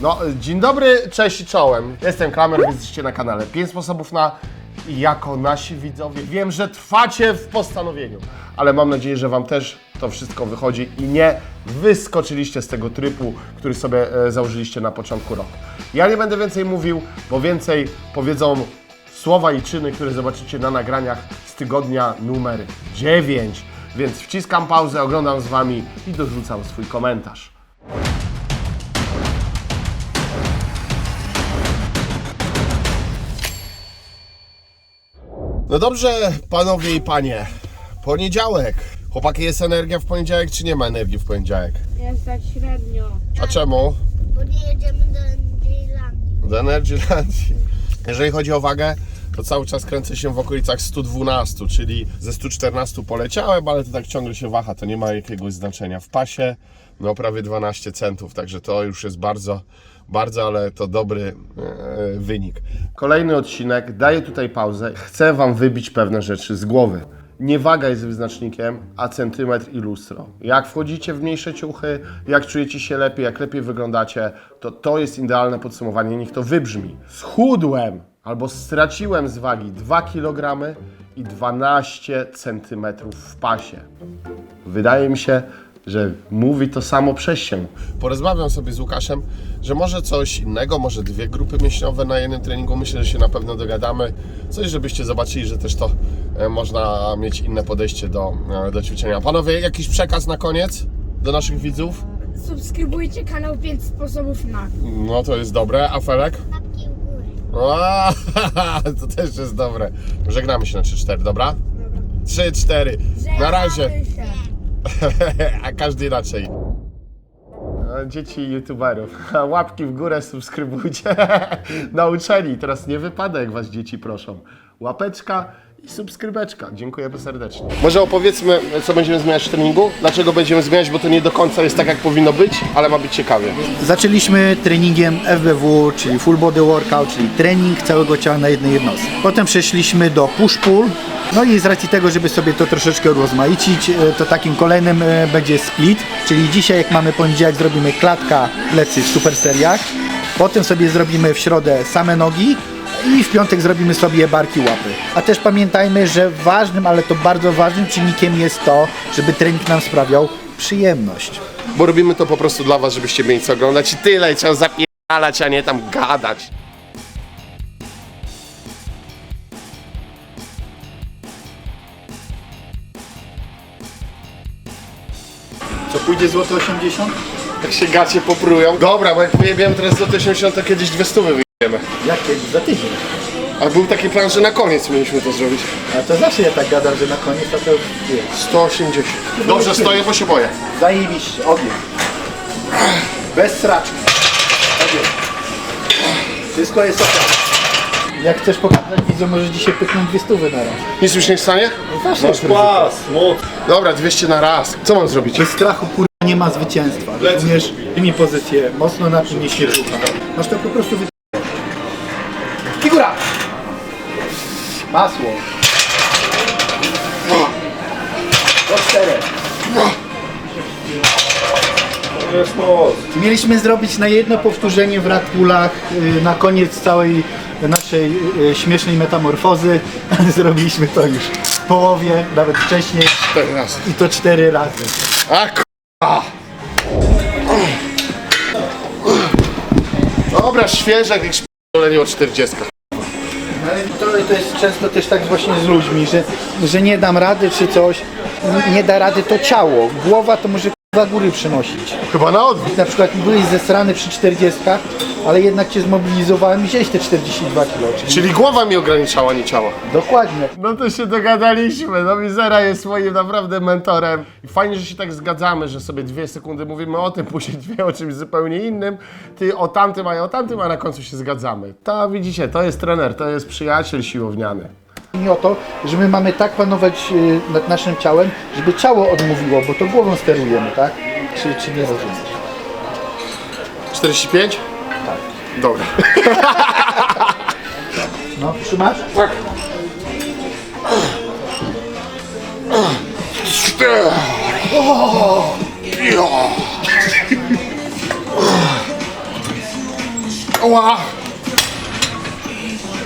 No, dzień dobry, cześć i czołem. Jestem Kramer, wy jesteście na kanale. Pięć sposobów na jako nasi widzowie. Wiem, że trwacie w postanowieniu, ale mam nadzieję, że Wam też to wszystko wychodzi i nie wyskoczyliście z tego trybu, który sobie e, założyliście na początku roku. Ja nie będę więcej mówił, bo więcej powiedzą słowa i czyny, które zobaczycie na nagraniach z tygodnia numer 9. Więc wciskam pauzę, oglądam z Wami i dorzucam swój komentarz. No dobrze, panowie i panie. Poniedziałek. Chłopaki, jest energia w poniedziałek, czy nie ma energii w poniedziałek? Jest tak średnio. A czemu? Bo nie jedziemy do Irlandii. Do Energylandii. Jeżeli chodzi o wagę, to cały czas kręcę się w okolicach 112, czyli ze 114 poleciałem, ale to tak ciągle się waha, to nie ma jakiegoś znaczenia. W pasie no prawie 12 centów, także to już jest bardzo, bardzo, ale to dobry e, wynik. Kolejny odcinek, daję tutaj pauzę. Chcę Wam wybić pewne rzeczy z głowy. Nie waga jest wyznacznikiem, a centymetr i lustro. Jak wchodzicie w mniejsze ciuchy, jak czujecie się lepiej, jak lepiej wyglądacie, to to jest idealne podsumowanie. Niech to wybrzmi. Schudłem albo straciłem z wagi 2 kg i 12 cm w pasie. Wydaje mi się, że mówi to samo przez się. Porozmawiam sobie z Łukaszem, że może coś innego, może dwie grupy mięśniowe na jednym treningu. Myślę, że się na pewno dogadamy. Coś, żebyście zobaczyli, że też to e, można mieć inne podejście do, e, do ćwiczenia. Panowie, jakiś przekaz na koniec do naszych widzów? Subskrybujcie kanał 5 sposobów na. No to jest dobre. A Felek? O, to też jest dobre. Żegnamy się na 3-4, dobra? 3-4. Na razie. A każdy inaczej. Dzieci youtuberów. Łapki w górę, subskrybujcie. Nauczeni. Teraz nie wypada, jak was dzieci proszą. Łapeczka i subskrybeczka. Dziękujemy serdecznie. Może opowiedzmy, co będziemy zmieniać w treningu? Dlaczego będziemy zmieniać, bo to nie do końca jest tak, jak powinno być, ale ma być ciekawie. Zaczęliśmy treningiem FBW, czyli Full Body Workout, czyli trening całego ciała na jednej jednostce. Potem przeszliśmy do push-pull. No i z racji tego, żeby sobie to troszeczkę rozmaicić, e, to takim kolejnym e, będzie split, czyli dzisiaj jak mamy poniedziałek zrobimy klatka, plecy w super seriach. Potem sobie zrobimy w środę same nogi i w piątek zrobimy sobie barki łapy. A też pamiętajmy, że ważnym, ale to bardzo ważnym czynnikiem jest to, żeby trening nam sprawiał przyjemność. Bo robimy to po prostu dla was, żebyście mieli co oglądać i tyle. I trzeba zapierdalać, a nie tam gadać. Co pójdzie złoto 80? Jak się gacie poprują. Dobra, bo jak pojebiemy teraz do 80, to kiedyś dwie stówy Jak kiedyś? Za tydzień. A był taki plan, że na koniec mieliśmy to zrobić. A to zawsze ja tak gadam, że na koniec to, to wiesz. 180. Dobrze, stoję, bo się boję. Zajebiście, ogień. Bez straczki. Ogień. Wszystko jest ok. Jak chcesz pokazać widzom, może dzisiaj pyknąć dwie stówy na raz. Nic już nie stanie? Zawsze jest ryzyko. Dobra, 200 na raz. Co mam zrobić? Bez strachu kurwa nie ma zwycięstwa. Rozumiesz? Tymi pozycję mocno na tym nie się rucha. Masz to po prostu wy... Figura! Masło. Do czterech. Mieliśmy zrobić na jedno powtórzenie w Radpulach y, na koniec całej naszej y, śmiesznej metamorfozy. Zrobiliśmy to już w połowie, nawet wcześniej Cztery razy. i to cztery razy. A k***a. Dobra, świeżak jak szpolenie o 40. Ale to, to jest często też tak właśnie z ludźmi, że, że nie dam rady czy coś, nie da rady to ciało. Głowa to może za góry przynosić. Chyba na odwrót. Na przykład byłeś zesrany przy 40, ale jednak cię zmobilizowałem i wziąłeś te 42 kg. Czyli... Czyli głowa mi ograniczała, nie ciała. Dokładnie. No to się dogadaliśmy. No Mizera jest moim naprawdę mentorem. I fajnie, że się tak zgadzamy, że sobie dwie sekundy mówimy o tym, później dwie o czymś zupełnie innym. Ty o tamtym, a ja o tamtym, a na końcu się zgadzamy. To widzicie, to jest trener, to jest przyjaciel siłowniany. I o to, że my mamy tak panować y, nad naszym ciałem, żeby ciało odmówiło, bo to głową sterujemy, tak? Czy, czy nie rozumiesz? 45? Tak. Dobra. No, trzymasz? Tak. cztery. O, ja. Ła.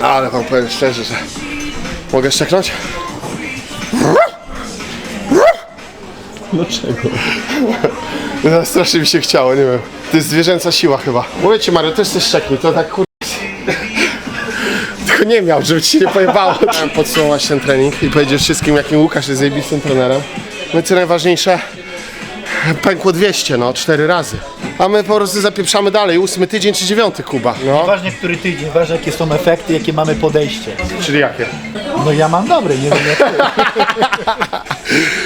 Ale wam powiem szczerze, że mogę szczeknąć? Dlaczego? No, strasznie mi się chciało, nie wiem. To jest zwierzęca siła chyba. Mówię ci Mario, też coś szczeknij, to tak kur... Tylko nie miał, żeby ci się nie pojebało. Podsumować ten trening i powiedzieć wszystkim, jakim Łukasz jest zajebistym trenerem. No i co najważniejsze, pękło 200, no, cztery razy. A my po prostu zapieprzamy dalej, ósmy tydzień czy dziewiąty, Kuba. No, Ważne, który tydzień, ważne jakie są efekty, jakie mamy podejście. czyli jakie? No ja mam dobre, nie wiem jak ty.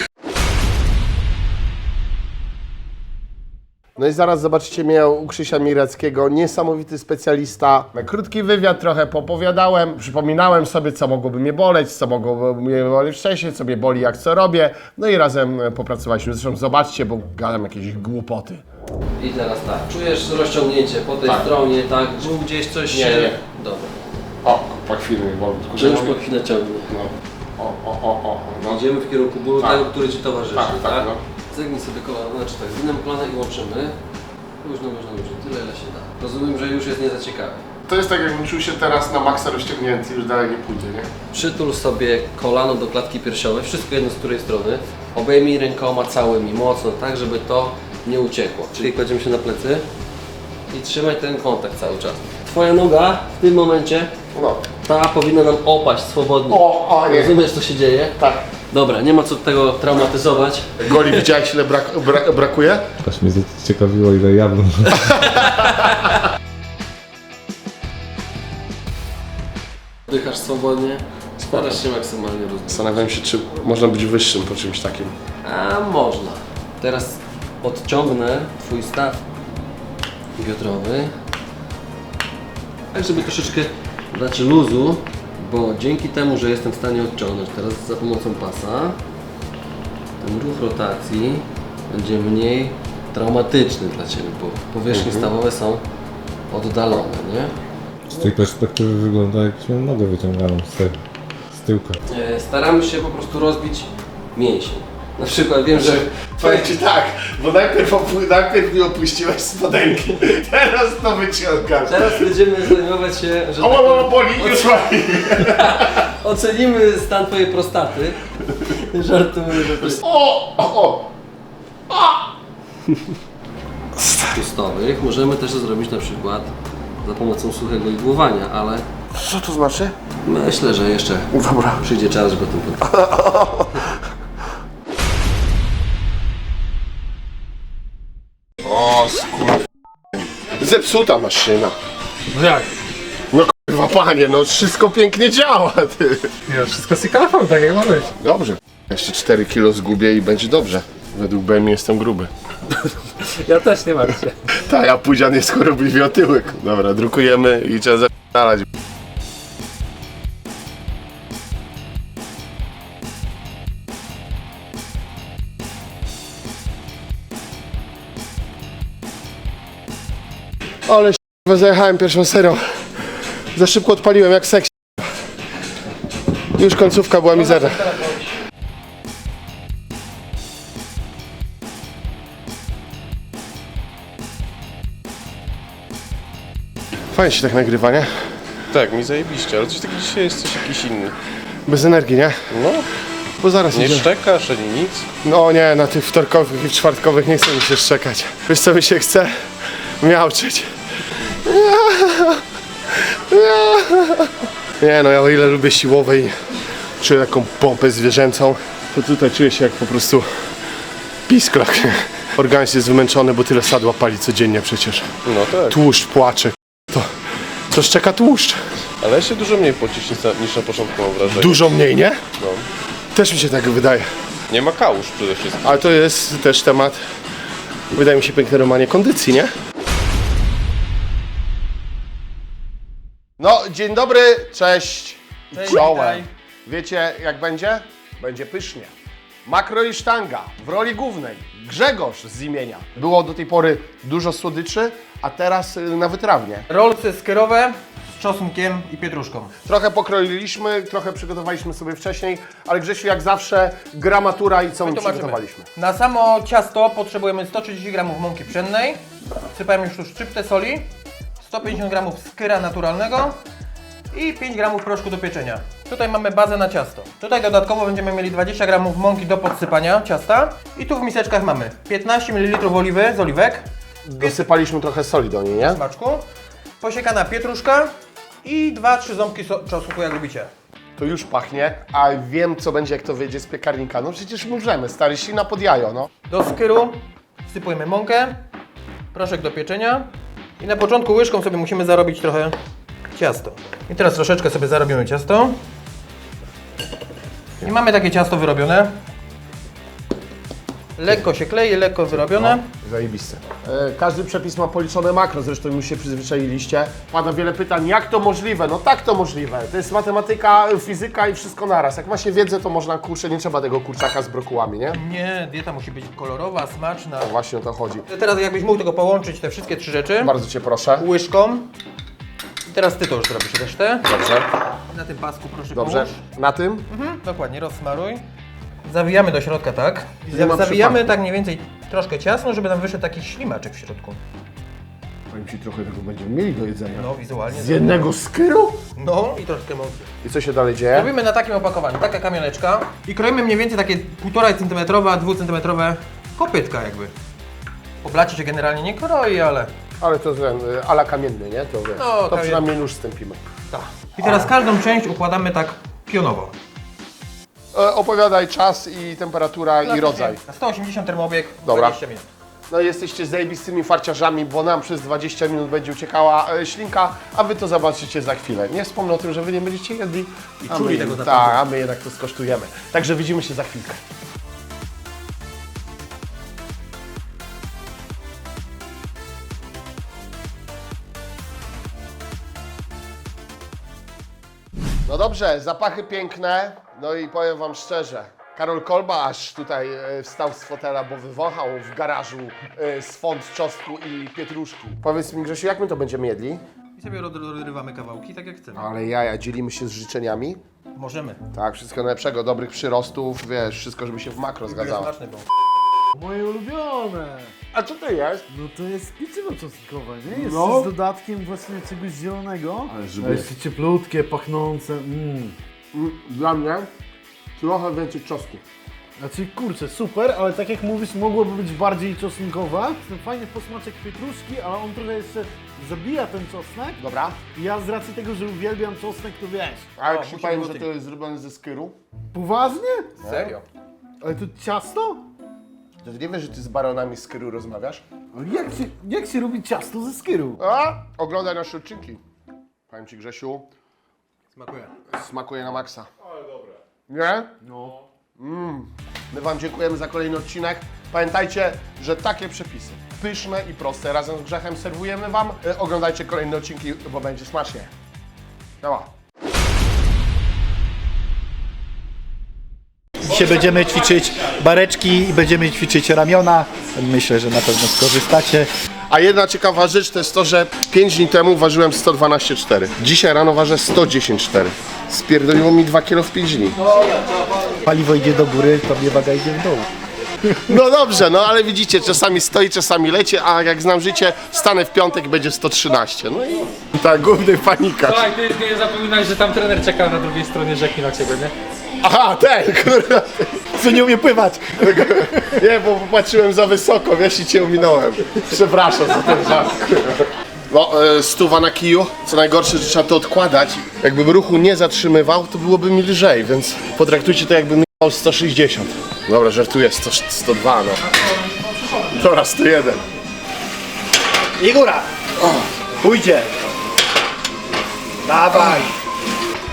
No i zaraz zobaczycie mnie u Krzysia Mireckiego, niesamowity specjalista. Krótki wywiad trochę popowiadałem, przypominałem sobie, co mogłoby mnie boleć, co mogłoby mnie boleć wcześniej, co mnie boli, jak co robię. No i razem e, popracowaliśmy. Zresztą zobaczcie, bo gadam jakieś głupoty. I teraz tak, czujesz rozciągnięcie po tej Tak. stronie, tak? Czy gdzieś coś Nie, się... nie. Dobra. O, po chwili mnie boli. Czy już po chwilę ciągnie. No. O, o, o, o, no. Idziemy w kierunku bólu Tak. tego, który Ci towarzyszy, Tak, tak? tak, no. Zegnij sobie kolana, znaczy tak, zwinę kolana i łączymy. Luźno, luźno, luźno, tyle ile się da. Rozumiem, że już jest nie za ciekawe. To jest tak, jakbym czuł się teraz na maksa rozciągnięty, już dalej nie pójdzie, nie? Przytul sobie kolano do klatki piersiowej, wszystko jedno z której strony. Obejmij rękoma całymi, mocno, tak żeby to nie uciekło. Czyli kładziemy się na plecy i trzymaj ten kontakt cały czas. Twoja noga w tym momencie, No. ta powinna nam opaść swobodnie. O, o nie. Rozumiesz co się dzieje? Tak. Dobra, nie ma co tego traumatyzować. Goli widziałeś, ile brak, bra, brakuje? Aż mnie zaciekawiło, ile ja bym... Oddychasz swobodnie, starasz się maksymalnie rozwijać. Zastanawiam się, czy można być wyższym po czymś takim. A można. Teraz odciągnę Twój staw biodrowy. Tak, żeby troszeczkę dać luzu, bo dzięki temu, że jestem w stanie odciągnąć teraz za pomocą pasa, ten ruch rotacji będzie mniej traumatyczny dla Ciebie, bo powierzchnie stawowe są oddalone, nie? Z tej perspektywy wygląda jakbyś miał nogę wyciąganą z tyłka. E, Staramy się po prostu rozbić mięsień. Na przykład wiem, że Powiem ci tak, bo najpierw, opu- najpierw mi opuściłeś spodenki, teraz to wyciągasz. teraz będziemy zajmować się, że O, tak o, o, boli, już boli. Ocenimy stan twojej prostaty. Żartuję, że to jest O, o, o. pustowych. Możemy też to zrobić na przykład za pomocą suchego igłowania, ale Co to znaczy? myślę, że jeszcze Dobra. przyjdzie czas, żeby o tym powiedzieć. O, skur... Zepsuta maszyna. No jak? No kurwa panie, no wszystko pięknie działa, ty. Nie, wszystko z kalafą, tak jak ma być. Dobrze. Jeszcze 4 kilo zgubię i będzie dobrze. Według BMI jestem gruby. Ja też nie martw się. Tak, a Pudzian jest chorobliwie otyłek. Dobra, drukujemy i trzeba zapalać. Ale s***wa, zajechałem pierwszą serią. Za szybko odpaliłem jak seks. Już końcówka była mizerna. Fajnie się tak nagrywa, nie? Tak, mi zajebiście, ale coś takiego dzisiaj jest coś jakiś inny. Bez energii, nie? No, Bo zaraz nie idzie. szczekasz ani nic. No nie, na tych wtorkowych i czwartkowych nie chce mi się szczekać. Wiesz co mi się chce? Miauczyć. Nie no, ja o ile lubię siłowe i czuję taką pompę zwierzęcą, to tutaj czuję się jak po prostu pisklak. Organizm jest wymęczony, bo tyle sadła pali codziennie przecież. No tak, Tłuszcz płacze. To, to szczeka tłuszcz. ale się dużo mniej pocisz niż na, niż na początku mam wrażenie. Dużo mniej, nie? No. Też mi się tak wydaje. Nie ma kałuż przede wszystkim. Ale to jest też temat, wydaje mi się, piękny romanie kondycji, nie? Dzień dobry, cześć, czołem. Wiecie, jak będzie? Będzie pysznie. Makro i sztanga w roli głównej. Grzegorz z imienia. Było do tej pory dużo słodyczy, a teraz y, na wytrawnie. Rolce skerowe z czosnkiem i pietruszką. Trochę pokroiliśmy, trochę przygotowaliśmy sobie wcześniej, ale Grzesiu jak zawsze gramatura i co my przygotowaliśmy. Na samo ciasto potrzebujemy 130 g mąki pszennej, sypałem już tu szczyptę soli, 150 g skyra naturalnego i 5 g proszku do pieczenia. Tutaj mamy bazę na ciasto. Tutaj dodatkowo będziemy mieli 20 g mąki do podsypania ciasta i tu w miseczkach mamy 15 ml oliwy z oliwek, Dosypaliśmy trochę soli do niej, nie? smaczku, posiekana pietruszka i 2-3 ząbki so- czosnku jak lubicie. To już pachnie, a wiem co będzie jak to wyjdzie z piekarnika. No przecież możemy, stary, ślina pod jajo, no. Do skyru wsypujemy mąkę, proszek do pieczenia i na początku łyżką sobie musimy zarobić trochę ciasto. I teraz troszeczkę sobie zarobimy ciasto. I mamy takie ciasto wyrobione. Lekko się klei, lekko wyrobione. Zajebiste. E, każdy przepis ma policzone makro, zresztą już się przyzwyczailiście. Pada wiele pytań, jak to możliwe? No tak to możliwe. To jest matematyka, fizyka i wszystko naraz. Jak ma się wiedzę, to można, kurczę, nie trzeba tego kurczaka z brokułami, nie? Nie, dieta musi być kolorowa, smaczna. Właśnie o to chodzi. Teraz jakbyś mógł tego połączyć, te wszystkie trzy rzeczy, Bardzo Cię proszę. łyżką. I teraz Ty to już zrobisz resztę. Dobrze, Na tym pasku proszę dobrze. połóż. Na tym? Mhm, dokładnie, rozsmaruj. Zawijamy do środka, tak? nie ma Zawijamy przypadku. tak mniej więcej troszkę ciasno, żeby nam wyszedł taki ślimaczek w środku. Powiem Ci, trochę tego będziemy mieli do jedzenia. No, wizualnie. Z jednego skyru? No i troszkę mąki. I co się dalej dzieje? Robimy na takim opakowaniu, taka kamioneczka i kroimy mniej więcej takie 1,5 cm, 2 cm kopytka jakby. Po blacie się generalnie nie kroi, ale Ale to ten y, ala kamienny, nie? To, wiesz, No, to kamienny. przynajmniej nóż stępimy. tak. I teraz każdą część układamy tak pionowo. E, opowiadaj czas i temperatura i rodzaj. 180 termobieg, Dobra. 20 minut. No jesteście zajebistymi farciarzami, bo nam przez 20 minut będzie uciekała e, ślinka, a wy to zobaczycie za chwilę. Nie wspomnę o tym, że wy nie będziecie jedli i czuli tego zapachu. Tak, a my jednak to skosztujemy. Także widzimy się za chwilkę. No dobrze, zapachy piękne, no i powiem Wam szczerze, Karol Kolba aż tutaj e, wstał z fotela, bo wywąchał w garażu e, swąd czosnku i pietruszki. Powiedz mi Grzesiu, jak my to będziemy jedli? I sobie roz- rozrywamy kawałki, tak jak chcemy. Ale jaja, dzielimy się z życzeniami. Możemy. Tak, wszystkiego najlepszego, dobrych przyrostów, wiesz, wszystko, żeby się w makro zgadzało. Był. Moje ulubione! A co to jest? No to jest pieczywo czosnkowe, nie? Jest No. z dodatkiem właśnie czegoś zielonego. Ale A żeby... jeszcze cieplutkie, pachnące. Mm. Mm, Dla mnie trochę więcej czosnku. Znaczy kurczę, super, ale tak jak mówisz, mogłoby być bardziej czosnkowe. Ten fajny posmaczek pietruszki, ale on trochę jeszcze zabija ten czosnek. Dobra. I ja z racji tego, że uwielbiam czosnek, to wiesz. A jak O, ci musi powiem, że to jest zrobione ze skyru? Poważnie? Serio. Ale to ciasto? To ty nie wiesz, że ty z baronami z skyru rozmawiasz? Ale jak się, jak się robi ciasto ze skyru? A, oglądaj nasze odcinki. Powiem ci Grzesiu, Smakuje. smakuje na maksa. Ale dobre. Nie? No. Mm. My Wam dziękujemy za kolejny odcinek. Pamiętajcie, że takie przepisy, pyszne i proste, razem z Grzechem serwujemy Wam. E, Oglądajcie kolejne odcinki, bo będzie smacznie. Działa. Dzisiaj będziemy ćwiczyć bareczki i będziemy ćwiczyć ramiona. Myślę, że na pewno skorzystacie. A jedna ciekawa rzecz to jest to, że 5 dni temu ważyłem 112,4. Dzisiaj rano ważę 110,4. Spierdoliło mi 2 kg w 5 dni. Paliwo idzie do góry, tobie waga idzie w dół. No dobrze, no ale widzicie, czasami stoi, czasami leci, a jak znam życie, stanę w piątek będzie 113. No i tak, główny panika. Słuchaj, ty nie zapominaj, że tam trener czeka na drugiej stronie rzeki na ciebie, nie? Aha, ten, kurwa. Co nie umie pływać. Nie, bo popatrzyłem za wysoko, wiesz i cię ominąłem. Przepraszam za ten żart. No, e, stuwa na kiju. Co najgorsze, że trzeba to odkładać. Jakbym ruchu nie zatrzymywał, to byłoby mi lżej, więc potraktujcie to jakbym miał 160. Dobra, żartuję, 100, 102, no. Dobra, 101. I góra. Pójdzie. Dawaj.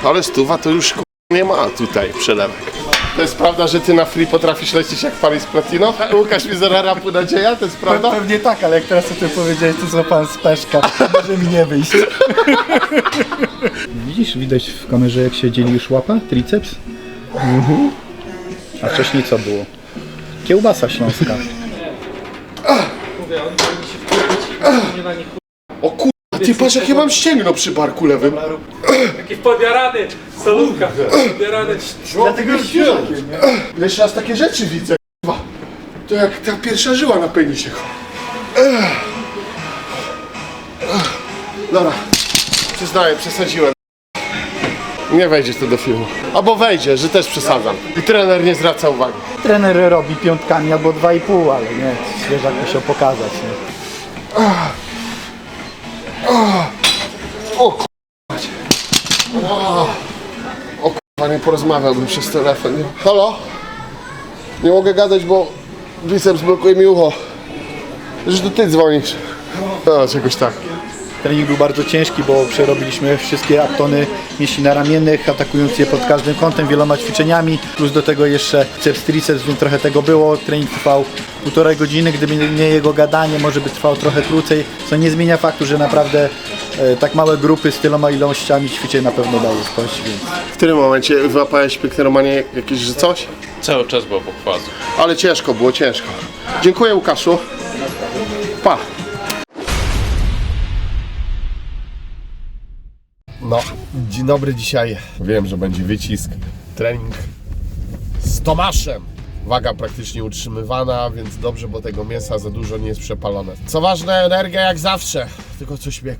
Ale stuwa to już nie ma tutaj przelewek. To jest prawda, że ty na free potrafisz lecieć jak Paris Platino? Łukasz mi zera rapu nadzieja, to jest prawda? Pewnie tak, ale jak teraz o tym powiedziałeś, to złapałem z peszka. Może mi nie wyjść. Widzisz, widać w kamerze jak się dzieli już łapa, triceps? A wcześniej co było? Kiełbasa śląska. O kurwa, A ty patrz jakie mam ścięgno przy barku lewym. Jakieś podjarany, solówka, podjarany. Dlatego jest Jeszcze raz takie rzeczy widzę. kurwa. To jak ta pierwsza żyła na penisie. Dobra, przyznaję, przesadziłem. Nie wejdzie to do filmu. Albo wejdzie, że też przesadzam. I trener nie zwraca uwagi. Trener robi piątkami albo 2,5, ale nie, świeżak musiał pokazać. Nie? O k***ać. O, k***a, nie porozmawiałbym przez telefon. Halo? Nie mogę gadać, bo biceps blokuje mi ucho. Że ty dzwonisz. No, czegoś tak. Trening był bardzo ciężki, bo przerobiliśmy wszystkie aptony mięśni ramiennych, atakując je pod każdym kątem, wieloma ćwiczeniami, plus do tego jeszcze ceps triceps, więc trochę tego było. Trening trwał półtorej godziny, gdyby nie jego gadanie, może by trwał trochę krócej, co nie zmienia faktu, że naprawdę e, tak małe grupy z tyloma ilościami ćwiczeń na pewno dały skość, więc W którym momencie wyłapałeś pikteromanie jakieś, że coś? Cały czas było pochwazu. Ale ciężko było, ciężko. Dziękuję Łukaszu. Pa. Dzień dobry dzisiaj. Wiem, że będzie wycisk. Trening z Tomaszem. Waga praktycznie utrzymywana, więc dobrze, bo tego mięsa za dużo nie jest przepalone. Co ważne, energia jak zawsze. Tylko coś mnie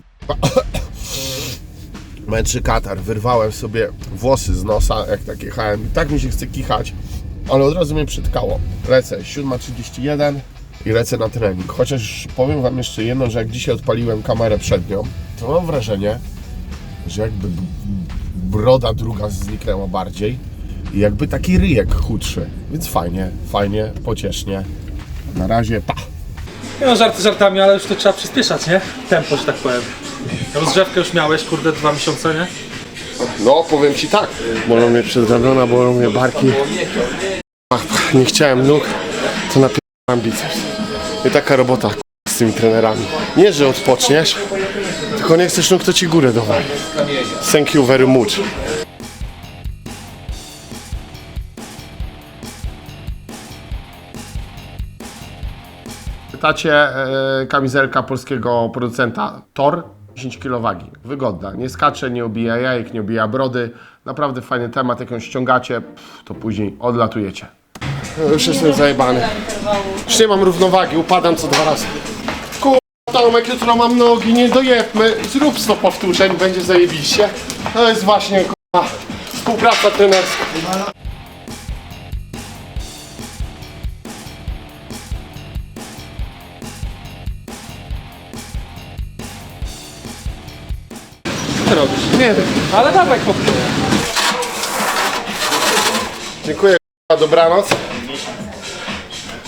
męczy katar. Wyrwałem sobie włosy z nosa, jak tak jechałem. Tak mi się chce kichać, ale od razu mnie przytkało. Lecę 7.31 i lecę na trening. Chociaż powiem Wam jeszcze jedno, że jak dzisiaj odpaliłem kamerę przednią, to mam wrażenie, że jakby broda druga zniknęła bardziej i jakby taki ryjek chudszy. Więc fajnie, fajnie, pociesznie. Na razie, pa! Nie no, żarty żartami, ale już to trzeba przyspieszać, nie? Tempo, że tak powiem. Rozgrzewkę już miałeś, kurde, dwa miesiące, nie? No, powiem Ci tak. Bolą mnie przedramiona, bolą mnie barki. Ach, nie chciałem nóg, to napierdam biceps. I taka robota z tymi trenerami. Nie, że odpoczniesz, tylko nie chcesz nóg, to Ci górę dowali. Thank you very much. Pytacie e, kamizelka polskiego producenta Tor 10 kg wagi. Wygodna. Nie skacze, nie obija jajek, nie obija brody. Naprawdę fajny temat. Jak ją ściągacie, pff, to później odlatujecie. E, Już jestem zajebany. Już nie mam równowagi, upadam co dwa razy. Tomek, jutro mam nogi, nie dojebmy. Zrób 100 powtórzeń, będzie zajebiście. To jest właśnie kurwa, współpraca trenerska. Co robisz? Nie wiem. Ale dawaj chłopie. Dziękuję, k***a, dobranoc.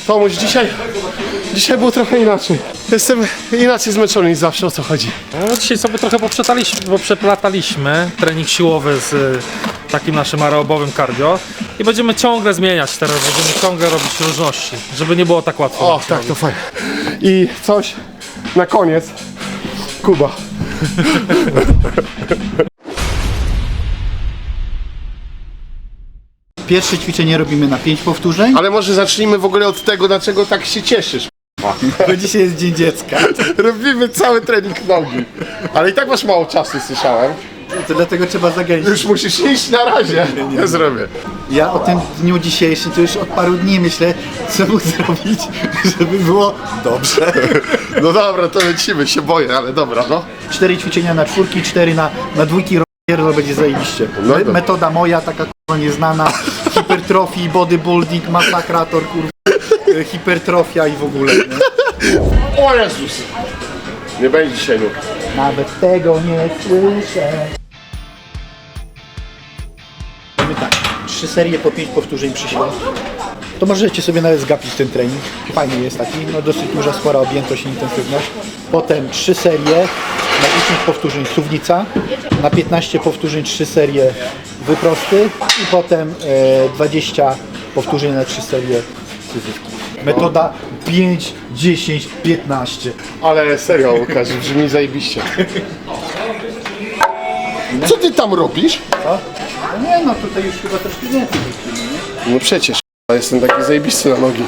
Pomóż dzisiaj. Dzisiaj było trochę inaczej. Jestem inaczej zmęczony niż zawsze, o co chodzi. No, dzisiaj sobie trochę poprzeplataliśmy, poprzeplataliśmy trening siłowy z y, takim naszym aerobowym cardio i będziemy ciągle zmieniać teraz, będziemy ciągle robić różności, żeby nie było tak łatwo. O, tak, to fajnie. I coś na koniec. Kuba. Pierwsze ćwiczenie robimy na 5 powtórzeń, Ale może zacznijmy w ogóle od tego, dlaczego tak się cieszysz. bo dzisiaj jest Dzień Dziecka. Robimy cały trening nogi. Ale i tak masz mało czasu, słyszałem. To dlatego trzeba zagęścić. Już musisz iść na razie. Nie zrobię. Ja o tym dniu dzisiejszym to już od paru dni myślę, co mógł zrobić, żeby było dobrze. No dobra, to lecimy, się boję, ale dobra, no. Cztery ćwiczenia na czwórki, cztery na, na dwójki, to będzie zajebiście. No metoda moja, taka kurwa nieznana, hipertrofii, bodybuilding, masakrator, kurwa, e, hipertrofia i w ogóle. Nie? O Jezus! Nie będzie dzisiaj nóg. Nawet tego nie słyszę. Mamy tak, trzy serie po pięć powtórzeń przysiadów. To możecie sobie nawet zgapić ten trening. Fajny jest taki, no dosyć duża, spora objętość i intensywność. Potem trzy serie 10 powtórzeń suwnica, na 15 powtórzeń trzy serie wyprosty i potem e, 20 powtórzeń na trzy serie syzyfki. Metoda 5, 10, 15. Ale serio, Łukasz, brzmi zajebiście. Co ty tam robisz? No nie no, tutaj już chyba troszkę więcej? No przecież, jestem taki zajebisty na nogi.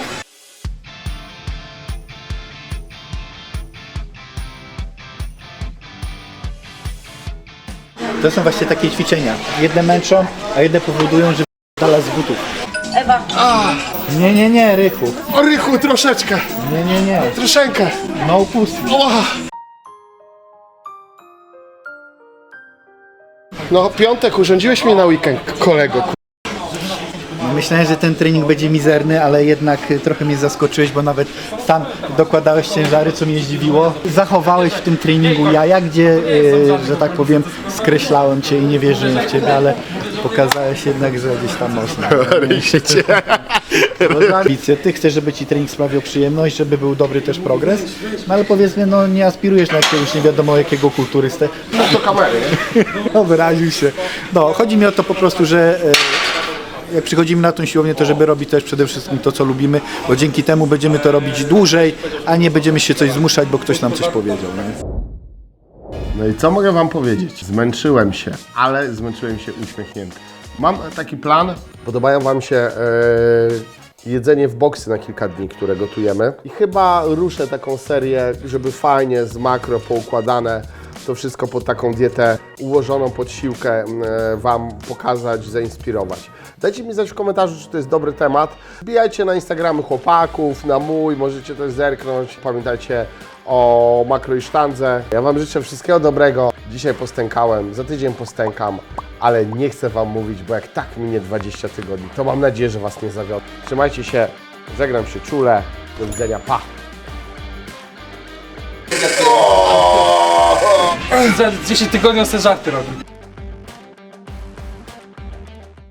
To są właśnie takie ćwiczenia. Jedne męczą, a jedne powodują, że dala z butów. Ewa. Nie, nie, nie, Rychu. O Rychu, troszeczkę, Nie, nie, nie. troszeczkę. No upustki. No, piątek urządziłeś mnie na weekend, kolego. Myślałem, że ten trening będzie mizerny, ale jednak y, trochę mnie zaskoczyłeś, bo nawet sam dokładałeś ciężary, co mnie zdziwiło. Zachowałeś w tym treningu jaja, gdzie, y, że tak powiem, skreślałem cię i nie wierzyłem w ciebie, ale pokazałeś jednak, że gdzieś tam można. Ambicje. Ty chcesz, żeby ci trening sprawiał przyjemność, żeby był dobry też progres, no ale powiedzmy, no nie aspirujesz na jakiegoś nie wiadomo jakiego kulturystę. Do kamery, nie? No, wyraził się. No, chodzi mi o to po prostu, że e, jak przychodzimy na tą siłownię, to żeby robić też przede wszystkim to, co lubimy, bo dzięki temu będziemy to robić dłużej, a nie będziemy się coś zmuszać, bo ktoś nam coś powiedział. Nie? No i co mogę wam powiedzieć? Zmęczyłem się, ale zmęczyłem się uśmiechnięty. Mam taki plan. Podobają wam się e, jedzenie w boksy na kilka dni, które gotujemy. I chyba ruszę taką serię, żeby fajnie z makro poukładane to wszystko pod taką dietę ułożoną pod siłkę e, wam pokazać, zainspirować. Dajcie mi znać w komentarzu, czy to jest dobry temat. Wbijajcie na Instagramy chłopaków, na mój, możecie też zerknąć. Pamiętajcie o makro i sztandze. Ja Wam życzę wszystkiego dobrego. Dzisiaj postękałem, za tydzień postękam, ale nie chcę Wam mówić, bo jak tak minie 20 tygodni, to mam nadzieję, że Was nie zawiodę. Trzymajcie się, żegnam się czule, do widzenia, pa! Za 10 tygodni on sobie żarty robi.